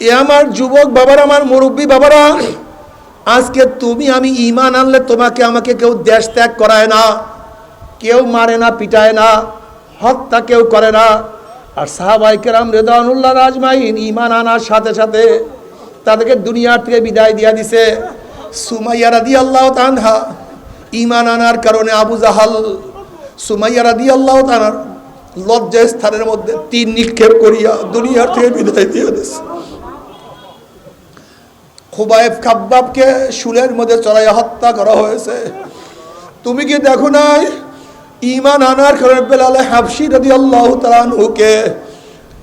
এ আমার যুবক বাবারা, আমার মুরব্বী বাবারা, আজকে তুমি আমি ইমান আনলে তোমাকে আমাকে কেউ দেশ ত্যাগ করায় না, কেউ মারে না, পিটায় না, হত্যা কেউ করে না। আর সাহাবাই কেরাম রেদানুল্লাহ রাজমাইন ইমান আনার সাথে সাথে তাদেরকে দুনিয়ার থেকে বিদায় দিয়া দিছে। সুমাইয়া রাদি আল্লাহ তানহা ইমান আনার কারণে আবু জাহাল, সুমাইয়া রাদি আল্লাহ তানার লজ্জায় স্থানের মধ্যে তিন নিক্ষেপ করিয়া দুনিয়ার থেকে বিদায় দিয়ে দিছে। খুবাইব খাব্বাবকে শুলের মধ্যে চড়াইয়া হত্যা করা হয়েছে। তুমি কি দেখো নাই? ইমান আনার কারণে বেলালে হাফসি রাদি আল্লাহ তালানহুকে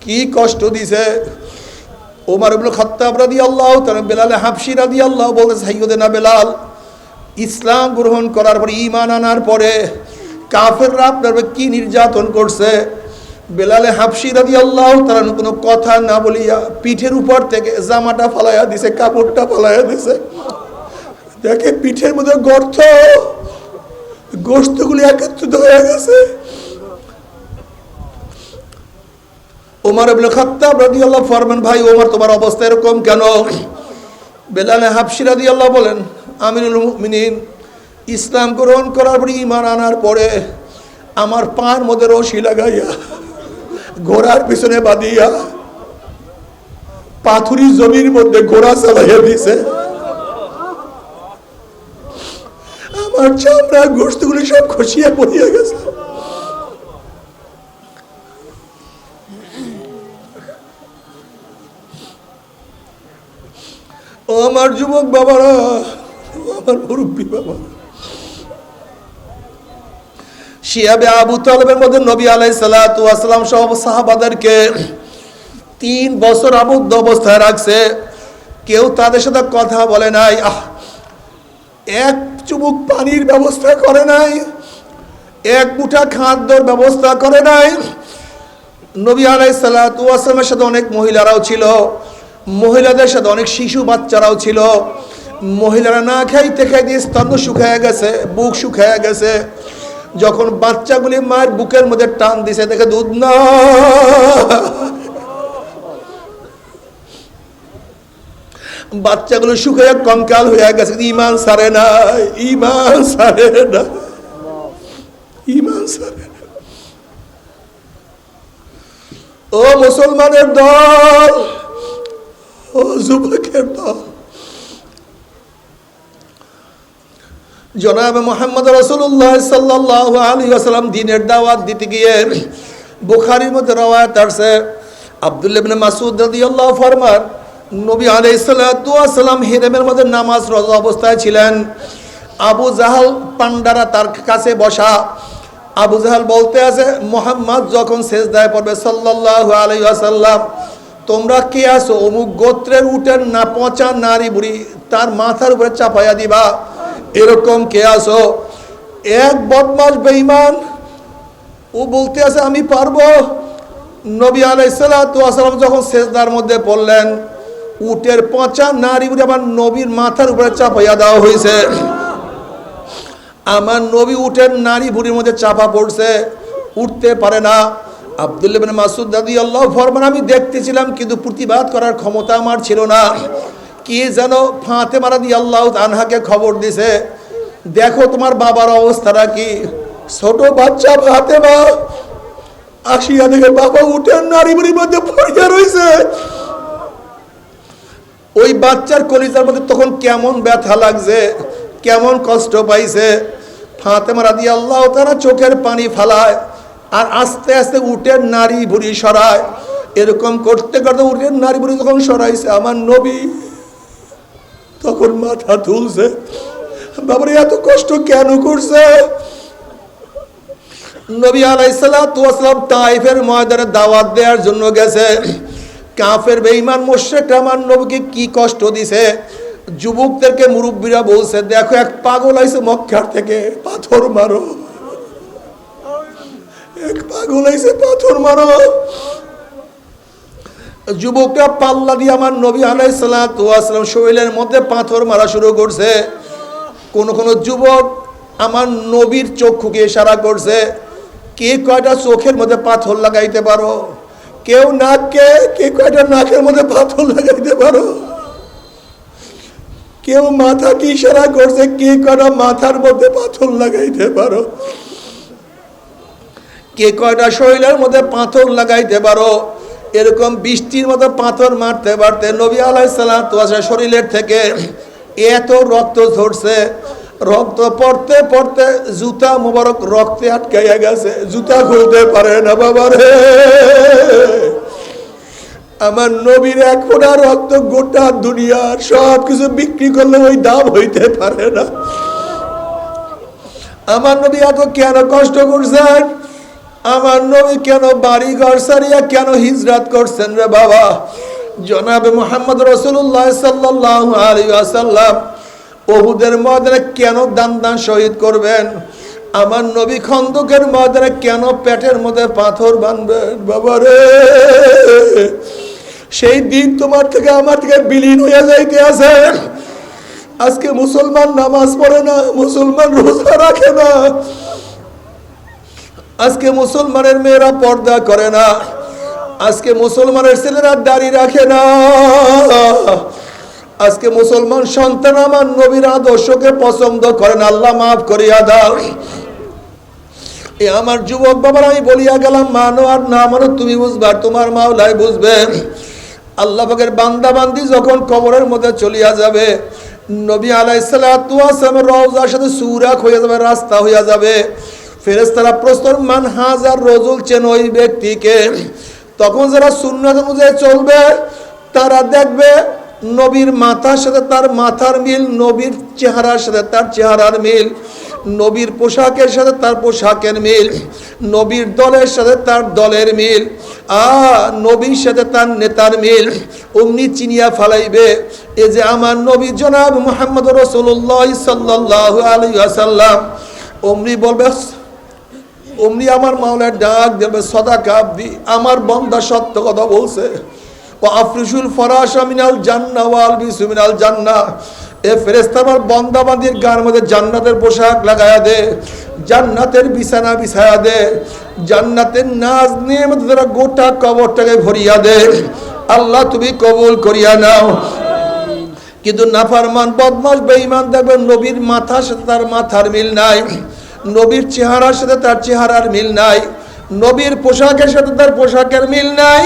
কি কষ্ট দিছে? ওমর ইবনে খাত্তাব রাদি আল্লাহ তাআলা বেলালে হাফসি রাদি আল্লাহ বলতে সাইয়্যিদানা বেলাল, ইসলাম গ্রহণ করার পরে ইমান আনার পরে কাফেররা আপনার কি নির্যাতন করছে? বেলালে হাফসি রাদি আল্লাহ তারা কোনো কথা না বলিয়া পিঠের উপর থেকে জামাটা ফালাইয়া দিছে, কাপড়টা ফালাইয়া দিছে। দেখে পিঠের মধ্যে গর্ত গোস্তগুলি একত্রিত হয়ে গেছে। ওমর ইবনে খাত্তাব আল্লাহ ফরমান, ভাই ওমার, তোমার অবস্থা এরকম কেন? বেলালে হাফসি আল্লাহ বলেন, আমিরুল মুমিনিন, ইসলাম গ্রহণ করার পরে ঈমান আনার পরে আমার পার মধ্যে রশি লাগাইয়া ঘোড়ার পিছনে বাঁধিয়া পাথুরি জমির মধ্যে ঘোড়া চালাইয়া দিছে। আমার চামড়া গোস্তগুলি সব খসিয়া পড়িয়া গেছে। আমার যুবক বাবারা আমার মুরব্বী বাবা শিয়াবে আবু তালেবের মধ্যে নবী আলাই সালাম সব সাহাবাদেরকে তিন বছর আবদ্ধ অবস্থায় রাখছে। কেউ তাদের সাথে কথা বলে নাই। আহ, এক চুমুক পানির ব্যবস্থা করে নাই। এক মুঠা খাদ্যর ব্যবস্থা করে নাই। নবী আলাই সালামের সাথে অনেক মহিলারাও ছিল। মহিলাদের সাথে অনেক শিশু বাচ্চারাও ছিল। মহিলারা না খাইতে খাইতে স্তন্য শুকায় গেছে, বুক শুকায় গেছে। যখন বাচ্চাগুলি মায়ের বুকের মধ্যে টান দিছে, দেখে দুধ, না। বাচ্চাগুলো শুকিয়ে কঙ্কাল হয়ে গেছে ইমান সারে না ইমান সারে না ইমান সারে ও মুসলমানের দল, ও যুবকের দল জনাব মোহাম্মদ রসুল্লাহ সাল্লাহ আলী আসালাম দিনের দাওয়াত দিতে গিয়ে বুখারির মধ্যে রওয়ায়ত আসছে। আবদুল্লাবিন মাসুদ রাদিয়াল্লাহ ফরমান, নবী আলাইসাল্লাম হিরেমের মধ্যে নামাজ রোজা অবস্থায় ছিলেন। আবু জাহাল পান্ডারা তার কাছে বসা। আবু জাহাল বলতে আছে, মোহাম্মদ যখন শেষ দায় পড়বে সাল্লাহ আলাই আসাল্লাম তোমরা কে আসো অমুক গোত্রের উঠেন না পচা নারী বুড়ি, তার মাথার উপরে চাপাইয়া দিবা। এরকম কে আসো এক বদমাস বেঈমান। ও বলতে আছে, আমি পারব। নবী আলাইসাল্লাম যখন শেষদার মধ্যে পড়লেন, উটের পচা নারী আমার নবীর মাথার উপরে চাপাইয়া দেওয়া হয়েছে আমার নবী উঠের নারী বুড়ির মধ্যে চাপা পড়ছে, উঠতে পারে না। আবদুল্লাবিন মাসুদ দাদি আল্লাহ ফরমান, আমি দেখতেছিলাম, কিন্তু প্রতিবাদ করার ক্ষমতা আমার ছিল না। কি যেন ফাঁতে মারা দিয়ে আল্লাহ আনহাকে খবর দিছে, দেখো তোমার বাবার অবস্থাটা কি? ছোট বাচ্চা ফাতে মা আসিয়া দেখে বাবা উঠেন নারী মধ্যে পড়িয়া রয়েছে ওই বাচ্চার কলিজার মধ্যে তখন কেমন ব্যথা লাগছে, কেমন কষ্ট পাইছে। ফাতেমা রাদি আল্লাহ তারা চোখের পানি ফালায় আর আস্তে আস্তে উঠের নারী বুড়ি সরায়। এরকম করতে করতে উঠের নারী বুড়ি যখন সরাইছে, আমার নবী তখন মাথা তুলছে। বাবারে, এত কষ্ট কেন করছে? নবী আলাইসালাম তাইফের ময়দানে দাওয়াত দেওয়ার জন্য গেছে। কাফের বেঈমান মোশেক আমার নবীকে কি কষ্ট দিছে? যুবকদেরকে মুরব্বীরা বলছে, দেখো, এক পাগল আইছে মক্কার থেকে, পাথর মারো। এক পাগল আইছে পাথর মারো। যুবকরা পাল্লা দিয়ে আমার নবী আলাইসালাম শরীরের মধ্যে পাথর মারা শুরু করছে। কোন কোন যুবক আমার নবীর চক্ষুকে ইশারা করছে, কে কয়টা চোখের মধ্যে পাথর লাগাইতে পারো? কেউ নাককে, কে কয়টা নাকের মধ্যে পাথর লাগাইতে পারো? কেউ মাথা কি ইশারা করছে, কে কয়টা মাথার মধ্যে পাথর লাগাইতে পারো? কে কয়টা শরীরের মধ্যে পাথর লাগাইতে পারো? এরকম বৃষ্টির মতো পাথর মারতে মারতে নবী আলাইসাল্লাম তো শরীরের থেকে এত রক্ত ঝরছে। রক্ত পড়তে পড়তে জুতা মোবারক রক্তে আটকাইয়া গেছে। জুতা খুলতে পারে না বাবা রে। আমার নবীর এক ফোঁটা রক্ত গোটা দুনিয়ার সব কিছু বিক্রি করলে ওই দাম হইতে পারে না। আমার নবী এত কেন কষ্ট করছেন? আমার নবী কেন বাড়ি ঘর সারিয়া কেন হিজরাত করছেন রে বাবা? জনাবে মোহাম্মদ রসুল্লাহ সাল্লাহ আলী আসাল্লাম ওহুদের ময়দানে কেন দান দান শহীদ করবেন? আমার নবী খন্দকের ময়দানে কেন পেটের মধ্যে পাথর বানবেন বাবা রে! সেই দিন তোমার থেকে আমার থেকে বিলীন হয়ে যাইতে আছে। আজকে মুসলমান নামাজ পড়ে না, মুসলমান রোজা রাখে না। আজকে মুসলমানের মেয়েরা পর্দা করে না। আজকে মুসলমানের ছেলেরা দাড়ি রাখে না। আজকে মুসলমান সন্তান আমার নবীর আদর্শকে পছন্দ করেন আল্লাহ মাফ করিয়া দাও। এ আমার যুবক বাবার, আমি বলিয়া গেলাম মানো আর না মানো তুমি বুঝবা তোমার মাওলাই বুঝবে। আল্লাহ পাকের বান্দা বান্দি যখন কবরের মধ্যে চলিয়া যাবে, নবী আলাইসালামের রওজার সাথে সুরাক হয়ে যাবে, রাস্তা হইয়া যাবে। ফেরেস্তারা প্রস্তর মান হাজার রজুল চেন ওই ব্যক্তিকে। তখন যারা সুন্নাত অনুযায়ী চলবে, তারা দেখবে নবীর মাথার সাথে তার মাথার মিল, নবীর চেহারার সাথে তার চেহারার মিল, নবীর পোশাকের সাথে তার পোশাকের মিল, নবীর দলের সাথে তার দলের মিল আ নবীর সাথে তার নেতার মিল। অমনি চিনিয়া ফালাইবে, এ যে আমার নবী জনাব মোহাম্মদ রসুল্লাহ সাল্লাহ আলী আসাল্লাম অমনি বলবে অমনি আমার মাওলার ডাক দেবে সদা কাবদি আমার বন্দা সত্য কথা বলছে। আফরিসুল ফরাস মিনাল জান্না ওয়াল বিসু মিনাল জান্না এ ফেরেস্তা আমার বন্দাবান্দির গার মধ্যে জান্নাতের পোশাক লাগায়া দে, জান্নাতের বিছানা বিছায়া দে, জান্নাতের নাজ নিয়ে তারা গোটা কবরটাকে ভরিয়া দে। আল্লাহ তুমি কবুল করিয়া নাও। কিন্তু নাফারমান বদমাস বেঈমান দেখবেন নবীর মাথার সাথে তার মাথার মিল নাই। নবীর চেহারার সাথে তার চেহারার মিল নাই। নবীর পোশাকের সাথে তার পোশাকের মিল নাই।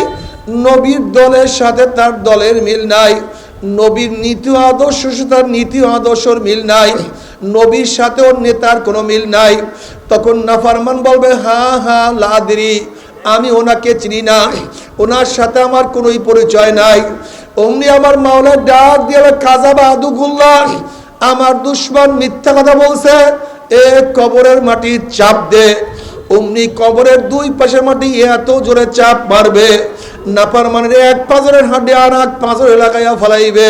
নবীর দলের সাথে তার দলের মিল নাই। নবীর নীতি আদর্শ তার নীতি আদর্শর মিল নাই। নবীর সাথে ওর নেতার কোনো মিল নাই। তখন নাফারমান বলবে, হা হ্যাঁ লাদরি, আমি ওনাকে চিনি না। ওনার সাথে আমার কোনোই পরিচয় নাই। অমনি আমার মাওলার ডাক দিয়ে কাজা বাহাদুগুল্লাহ আমার দুশ্মন মিথ্যা কথা বলছে। এ কবরের মাটি চাপ দে, অমনি কবরের দুই পাশের মাটি এত জোরে চাপ মারবে, নাপার মানে এক পাঁচরের হাড্ডি আর এক পাঁচর এলাকায় ফেলাইবে।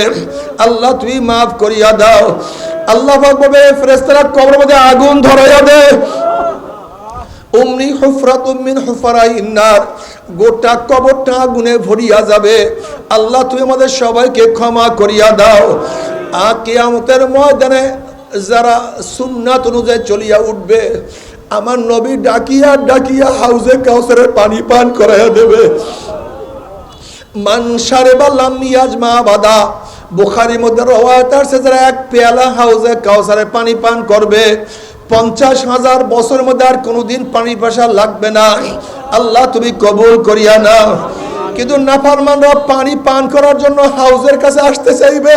আল্লাহ, তুমি মাফ করিয়া দাও। আল্লাহ বলবে ফেরেস্তারা কবরের মধ্যে আগুন ধরাইয়া দে। অমনি হুফরাত মিন হুফারাই ইন্নার গোটা কবরটা আগুনে ভরিয়া যাবে। আল্লাহ তুই আমাদের সবাইকে ক্ষমা করিয়া দাও। আর কেয়ামতের ময়দানে যারা সুন্নাত অনুযায়ী চলিয়া উঠবে, আমার নবী ডাকিয়া ডাকিয়া হাউজে কাউসারের পানি পান করাইয়া দেবে। মানসারে বা লামিয়াজ মা বাদা। বুখারির মধ্যে রওয়ায়ত আছে যারা এক পেয়ালা হাউজে কাউসারে পানি পান করবে, পঞ্চাশ হাজার বছরের মধ্যে আর কোনোদিন পানি পাশা লাগবে না। আল্লাহ তুমি কবুল করিয়া না কিন্তু নাফারমানরা পানি পান করার জন্য হাউজের কাছে আসতে চাইবে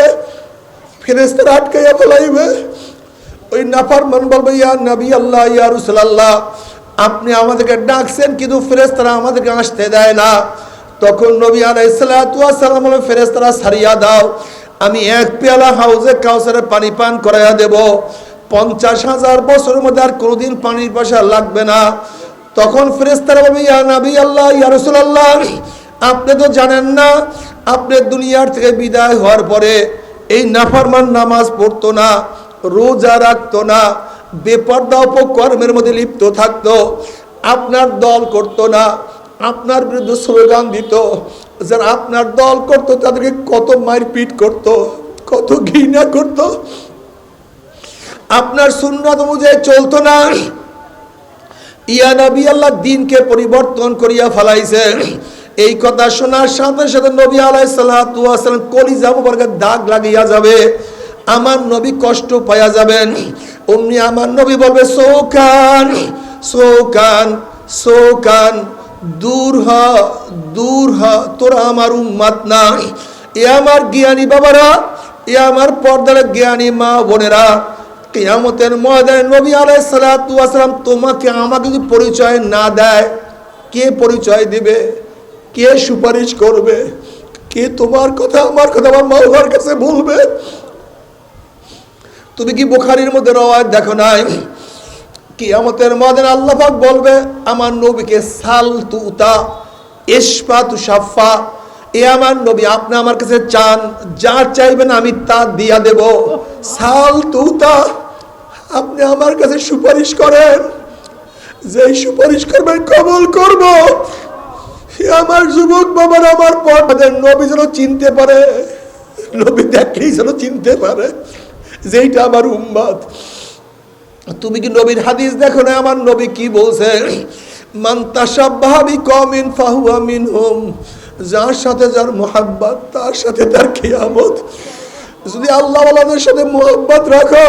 ফেরেস্তারা আটকাইয়া ফেলাইবে ওই নাফার নাফারমান বলবে ইয়া নবী আল্লাহ, ইয়া আল্লাহ আপনি আমাদেরকে ডাকছেন কিন্তু ফেরেস্তারা আমাদেরকে আসতে দেয় না। তখন নবী আলাইসালাম বলে ফেরেস্তারা সারিয়া দাও, আমি এক পেয়ালা হাউজে কাউসারে পানি পান করাইয়া দেব। পঞ্চাশ হাজার বছরের মধ্যে আর কোনোদিন পানির পয়সা লাগবে না। তখন ফেরেস্তারা বলবে ইয়া নবী আল্লাহ, ইয়া রসুল আল্লাহ আপনি তো জানেন না, আপনি দুনিয়ার থেকে বিদায় হওয়ার পরে এই নাফারমান নামাজ পড়তো না। রোজা রাখতো না, বেপর্দা উপকর্মের মধ্যে লিপ্ত থাকতো, আপনার দল করতো না, আপনার বিরুদ্ধে স্লোগান দিত, যারা আপনার দল করতো তাদেরকে কত মারপিট করত, কত ঘৃণা করত। আপনার সুন্নাত অনুযায়ী চলতো না। ইয়া নবী আল্লাহ দিনকে পরিবর্তন করিয়া ফেলাইছে। এই কথা শোনার সাথে সাথে নবী আলাইসাল্লাম কলিজা মুবারকের দাগ লাগিয়া যাবে। আমার নবী কষ্ট পাইয়া যাবেন। অমনি আমার নবী বলবে, সৌকান সৌকান সৌকান, দূর হ দূর হ, তোরা আমার উম্মাত না এ আমার জ্ঞানী বাবারা, এ আমার পর্দার জ্ঞানী মা বোনেরা, কিয়ামতের ময়দানে নবী আলাই সালাম তোমাকে আমাকে যদি পরিচয় না দেয়, কে পরিচয় দিবে? কে সুপারিশ করবে? কে তোমার কথা, আমার কথা আমার মাওলার কাছে বলবে? তুমি কি বুখারির মধ্যে রওয়ায় দেখো নাই? কিয়ামতের ময়দান আল্লাহফাক বলবে, আমার নবীকে সাল তুতা ইসফা তু সাফা এ আমার নবী, আপনি আমার কাছে চান যা চাইবেন আমি তা দিয়া দেব। সাল তুতা, আপনি আমার কাছে সুপারিশ করেন। যে সুপারিশ করবেন কবল করব। আমার যুবক বাবার, আমার পর নবী যেন চিনতে পারে, নবী দেখলেই যেন চিনতে পারে। যেইটা আমার উম্মাদ তুমি কি নবীর হাদিস দেখো না? আমার নবী কি বলছে? মান তাসাব্বাহাবি কমিন ফাহুয়া মিনহুম। যার সাথে যার মোহাব্বত, তার সাথে তার কিয়ামত। যদি আল্লাহ ওয়ালাদের সাথে মোহাব্বত রাখো,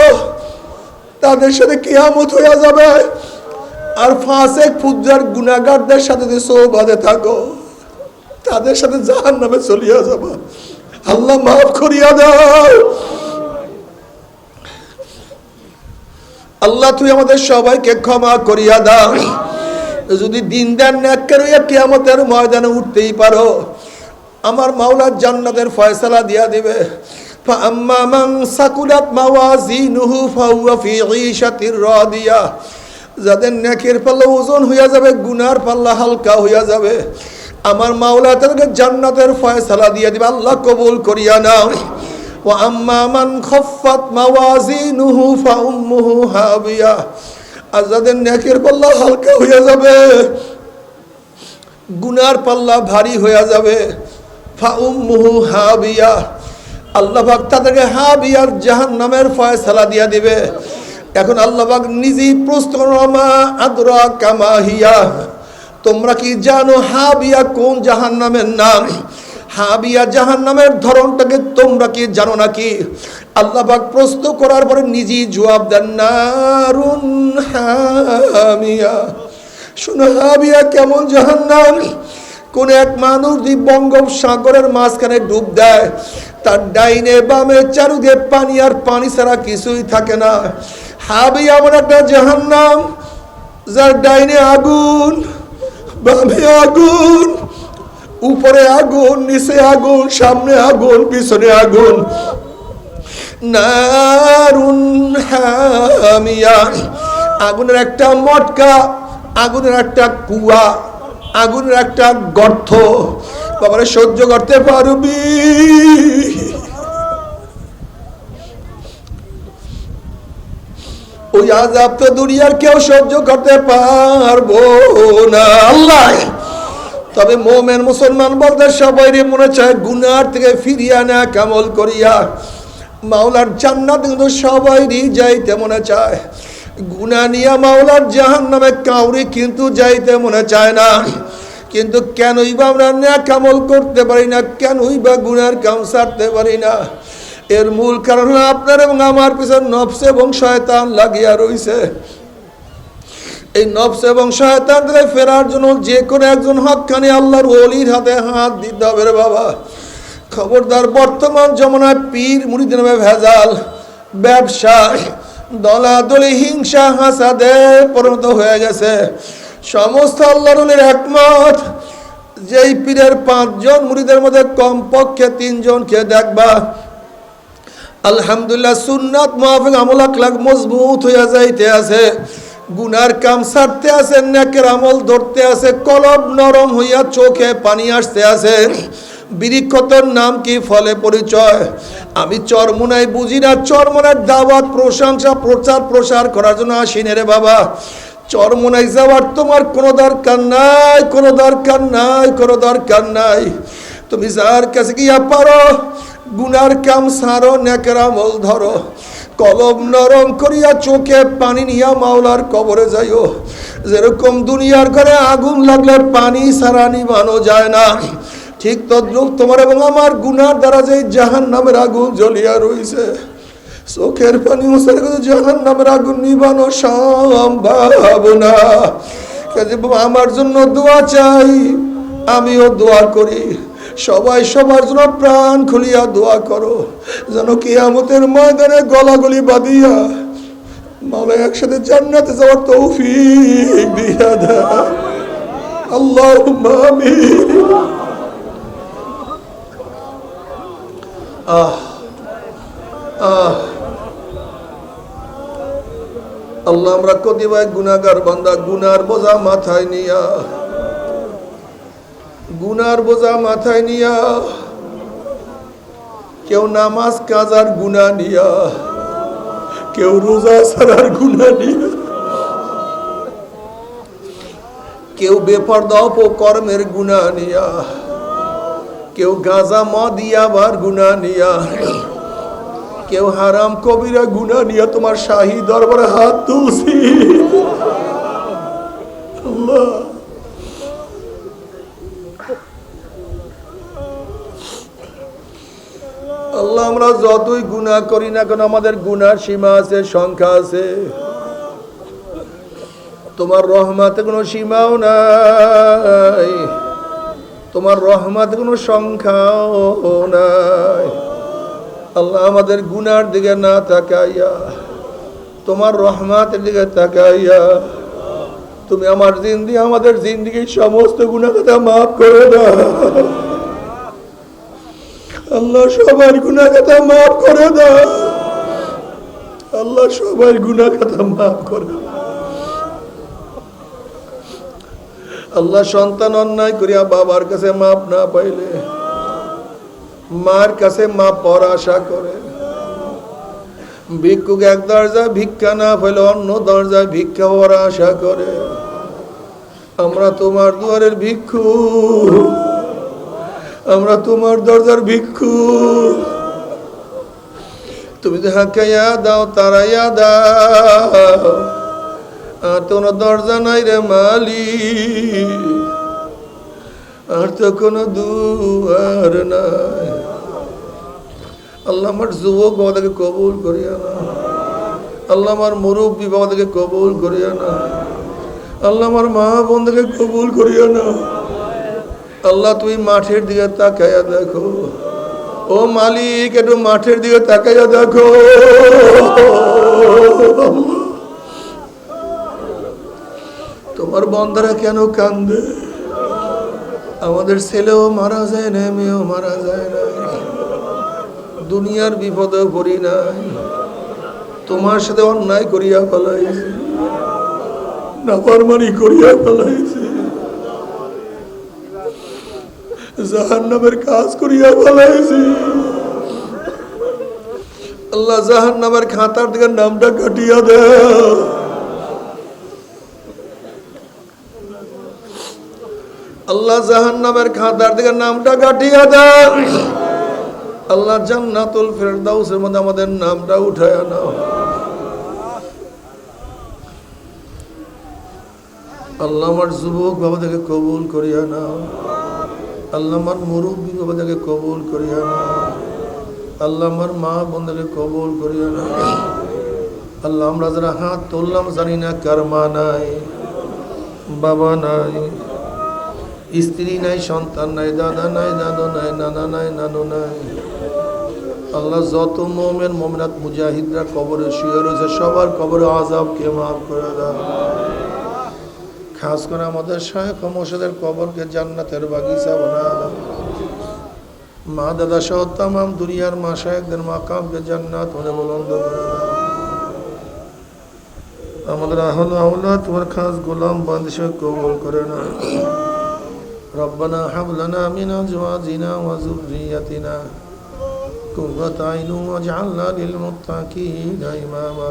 তাদের সাথে কিয়ামত হয়ে যাবে। আর ফাসেক, ফুজ্জার, গুনাহগারদের সাথে যদি সৌবাদে থাকো, তাদের সাথে জাহান নামে চলিয়া যাবা। আল্লাহ মাফ করিয়া দাও। আল্লাহ তুই আমাদের সবাইকে ক্ষমা করিয়া দাও যদি দিন দেন ন্যাক্কের কিয়ামতের ময়দানে উঠতেই পারো আমার মাওলার জান্নাতের ফয়সালা দিয়া দিবে فأما من ثقلت موازينه فهو في عيشة راضية যাদের নেকের পাল্লা ওজন হইয়া যাবে গুনার পাল্লা হালকা হইয়া যাবে আমার মাওলা তাদেরকে জান্নাতের ফয়সালা দিয়ে দিবে আল্লাহ কবুল করিয়া নাও হাবিয়া। আর যাদের নেকের পাল্লা হালকা হইয়া যাবে, গুনার পাল্লা ভারী যাবে, ফাউম্মুহু হাবিয়া। আল্লাহ পাক তাদেরকে হাবিয়ার জাহান নামের ফয়সালা দিয়া দিবে। এখন আল্লাহ পাক নিজেই প্রশ্নমা আদরা কামাহিয়া তোমরা কি জানো হাবিয়া কোন জাহান নামের নাম? হাবিয়া জাহান নামের ধরনটাকে তোমরা কি জানো নাকি? আল্লাহ প্রশ্ন করার পরে নিজেই জবাব দেন, নারুন হামিয়া। শুনো হাবিয়া, কেমন জাহান নাম কোন এক মানুষ যদি বঙ্গোপসাগরের মাঝখানে ডুব দেয়, তার ডাইনে বামে চারুদিকে পানি আর পানি ছাড়া কিছুই থাকে না। হাবি এমন একটা জাহান্নাম, যার ডাইনে আগুন, বামে আগুন উপরে আগুন, নিচে আগুন, সামনে আগুন, পিছনে আগুন। নারুন হামিয়া। আগুনের একটা মটকা, আগুনের একটা কুয়া, আগুনের একটা গর্ত। বাবারে, সহ্য করতে পারবি? ওই আজাব তো দুনিয়ার কেউ সহ্য করতে পারব না। আল্লাহ! তবে মোমেন মুসলমান বলতে সবাই রে মনে চায় গুনার থেকে ফিরিয়া না কামল করিয়া। মাওলার জান্নাত কিন্তু সবাই যাইতে মনে চায়। গুনা নিয়া মাওলার জাহান নামে কাউরি কিন্তু যাইতে মনে চায় না। কিন্তু কেনই বা আমরা ন্যাকামল করতে পারি না, কেনই বা গুনার কাম সারতে পারি না। এর মূল কারণ আপনার এবং আমার পিছনে নফসে এবং শয়তান লাগিয়া রইছে। এই নফস এবং শয়তান থেকে ফেরার জন্য যে কোনো একজন হকানি আল্লাহর অলির হাতে হাত দিতে হবে রে বাবা। খবরদার বর্তমান জমানায় পীর মুড়িদ নামে ভেজাল, ব্যবসা, দলাদলি, হিংসা, হাসাদে পরিণত হয়ে গেছে। সমস্ত আল্লাহর একমত, যেই পীরের পাঁচজন মুড়িদের মধ্যে কমপক্ষে তিনজনকে দেখবা। আলহামদুলিল্লাহ সুন্নাত মাহফিক আমল আখলাক মজবুত হইয়া যাইতে আছে। গুনার কাম সারতে আছে, নেকের আমল ধরতে আছে, কলব নরম হইয়া চোখে পানি আসতে আছে। বিরিক্ষতর নাম কি? ফলে পরিচয়। আমি চরমুনাই বুঝি না চরমুনার দাওয়াত, প্রশংসা, প্রচার, প্রসার করার জন্য আসিনে রে বাবা। চরমুনাই যাওয়ার তোমার কোনো দরকার নাই, কোনো দরকার নাই, কোনো দরকার নাই। তুমি যার কাছে গিয়া পারো, গুনার কাম সারো, নেকের আমল ধরো। কলম নরম করিয়া চোখে পানি নিয়া মাওলার কবরে যাইও। যেরকম দুনিয়ার ঘরে আগুন লাগলে পানি সারা নিবানো যায় না। ঠিক তদ্রুপ তোমার এবং আমার গুনার দ্বারা যে জাহান নামের আগুন জ্বলিয়া রইছে, চোখের পানি মুসার জাহান নামের আগুন নিবানো সম্ভব না। আমার জন্য দোয়া চাই, আমিও দোয়া করি। সবাই সবার জন্য প্রাণ খুলিয়া দোয়া করো। যেন কিয়ামতের ময়দানে গলাগলি বাঁধিয়া মাওলা একসাথে জান্নাতে যাওয়ার তৌফিক দিয়া আল্লাহ আল্লাহ আমরা কতিবাই গুনাগার বান্দা, গুনার বোঝা মাথায় নিয়া গুনার বোঝা মাথায় নিয়া, কেউ নামাজ, কাজার গুনা নিয়া, কেউ রোজা সারার গুনা নিয়া, কেউ বেপর্দা অপকর্মের গুনা নিয়া, কেউ গাঁজা মদিয়াবার গুনা নিয়া, কেউ হারাম কবিরা গুনা নিয়া তোমার শাহী দরবারে হাত তুলছি। আল্লাহ। আল্লাহ, আমরা যতই গুনাহ করি না কেন, আমাদের গুনার সীমা আছে, সংখ্যা আছে। তোমার রহমাতে কোনো সীমাও নাই। তোমার রহমাতে কোনো সংখ্যাও নাই। আল্লাহ, আমাদের গুনার দিকে না তাকাইয়া, তোমার রহমাতের দিকে তাকাইয়া, তুমি আমার জিন্দি, আমাদের জিন্দিগির সমস্ত গুণা কথা মাফ করে দাও। আল্লাহ সবার গুণা কথা মাফ করে দাও। আল্লাহ সবার গুণা কথা মাফ করে আল্লাহ সন্তান অন্যায় করিয়া বাবার কাছে মাপ না পাইলে মার কাছে মাপ পর আশা করে। ভিক্ষুক এক দরজা ভিক্ষা না পেলে অন্য দরজায় ভিক্ষা হওয়ার আশা করে। আমরা তোমার দুয়ারের ভিক্ষু। আমরা তোমার দরজার ভিক্ষু। তুমি যাহাকে দাও, তারা দাও। আর তো কোনো দরজা নাই রে মালি আর তো কোনো দুয়ার নাই। আল্লাহ আমার যুবক বাবাদেরকে কবুল করিয়া না আল্লাহ আমার মুরব্বী বাবাদেরকে কবুল করিয়া না আল্লাহ আমার মা বোনদেরকে কবুল করিয়া না আল্লাহ, তুমি মাঠের দিকে তাকাইয়া দেখো। ও মালিক, একটু মাঠের দিকে তাকাইয়া দেখো। তোমার বন্ধারা কেন কান্দে? আমাদের ছেলেও মারা যায় না, মেয়েও মারা যায় না। দুনিয়ার বিপদে পড়ি নাই। তোমার সাথে অন্যায় করিয়া ফেলাইছি। নাফরমানি করিয়া ফেলাইছি। কাজ করিয়া ফেলাইছি। আল্লাহ জাহান নামের খাতার দিকে নামটা কাটিয়া দেয় আল্লাহ জাহান নামের খাতার দিকে নামটা কাটিয়া দেয় আল্লাহ জান্নাতুল ফেরদাউসের মধ্যে আমাদের নামটা উঠায় না আল্লাহ আমার যুবক বাবাদেরকে কবুল করিয়া নাও। আল্লাহ আমার মুরব্বী বাবাদেরকে কবুল করিয়া নাও আল্লাহ আমার মা বোনদেরকে কবুল করিয়া নাও আল্লাহ আমরা যারা হাত তুললাম জানি না কার মা নাই, বাবা নাই, স্ত্রী নাই, সন্তান নাই, দাদা নাই, দাদু নাই, নানা নাই, নানু নাই। আল্লাহ যত মোমেন মোমিনাত মুজাহিদরা কবরে শুয়ে রয়েছে, সবার কবরে আজাবকে মাফ করে দাও। খাস করে আমাদের শাহেখ মশাদের কবরকে জান্নাতের বাগিচা বানা দাও মা দাদা সহ তামাম দুনিয়ার মা শাহেকদের মাকামকে জান্নাত হলে বলন্দ করে দাও আমাদের আহল আহলা তোমার খাস গোলাম বান্দিশে কবল করে না ربنا هب لنا من ازواجنا وذريتنا قرة عين واجعلنا للمتقين اماما